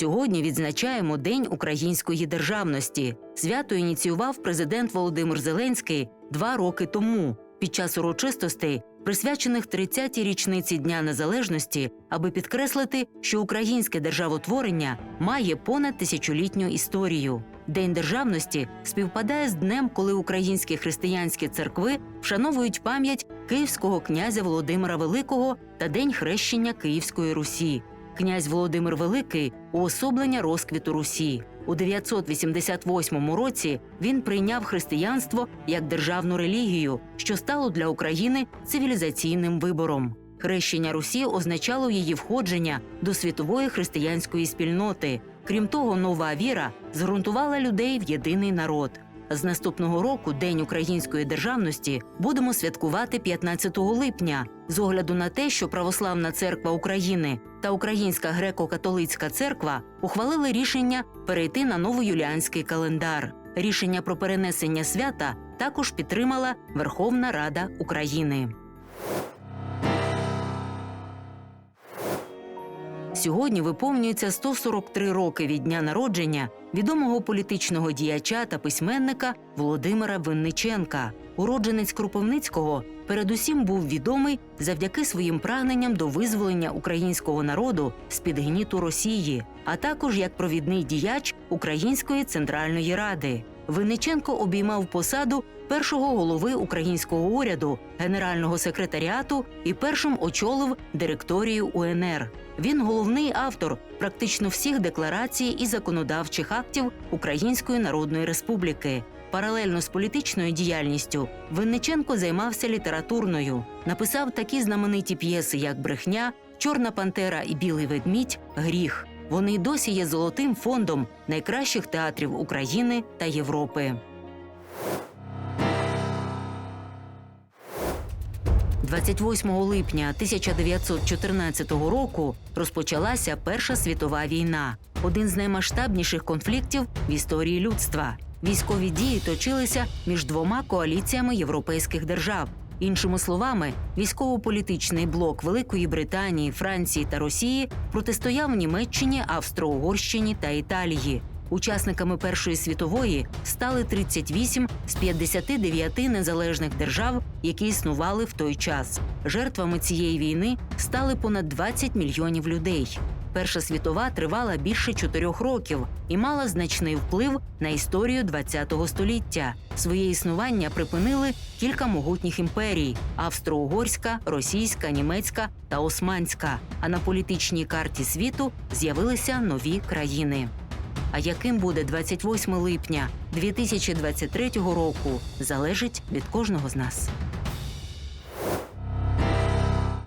Сьогодні відзначаємо День української державності. Свято ініціював президент Володимир Зеленський два роки тому під час урочистостей, присвячених 30-й річниці Дня Незалежності, аби підкреслити, що українське державотворення має понад тисячолітню історію. День державності співпадає з днем, коли українські християнські церкви вшановують пам'ять київського князя Володимира Великого та День хрещення Київської Русі. Князь Володимир Великий уособлення розквіту Русі. У 988 році він прийняв християнство як державну релігію, що стало для України цивілізаційним вибором. Хрещення Русі означало її входження до світової християнської спільноти. Крім того, нова віра зґрунтувала людей в єдиний народ. З наступного року День української державності будемо святкувати 15 липня з огляду на те, що Православна церква України та Українська греко-католицька церква ухвалили рішення перейти на новоюліанський календар. Рішення про перенесення свята також підтримала Верховна Рада України. Сьогодні виповнюється 143 роки від дня народження відомого політичного діяча та письменника Володимира Винниченка. Уродженець Кропивницького передусім був відомий завдяки своїм прагненням до визволення українського народу з під гніту Росії, а також як провідний діяч Української центральної ради. Винниченко обіймав посаду першого голови українського уряду, генерального секретаріату і першим очолив директорію УНР. Він головний автор практично всіх декларацій і законодавчих актів Української Народної Республіки. Паралельно з політичною діяльністю Винниченко займався літературною, написав такі знамениті п'єси, як Брехня, Чорна Пантера і Білий ведмідь, Гріх. Вони досі є золотим фондом найкращих театрів України та Європи. 28 липня 1914 року розпочалася Перша світова війна, один з наймасштабніших конфліктів в історії людства. Військові дії точилися між двома коаліціями європейських держав. Іншими словами, військово-політичний блок Великої Британії, Франції та Росії протистояв Німеччині, Австро-Угорщині та Італії. Учасниками Першої світової стали 38 з 59 незалежних держав, які існували в той час. Жертвами цієї війни стали понад 20 мільйонів людей. Перша світова тривала більше чотирьох років і мала значний вплив на історію ХХ століття. Своє існування припинили кілька могутніх імперій: австро-угорська, російська, німецька та османська. А на політичній карті світу з'явилися нові країни. А яким буде 28 липня 2023 року, залежить від кожного з нас.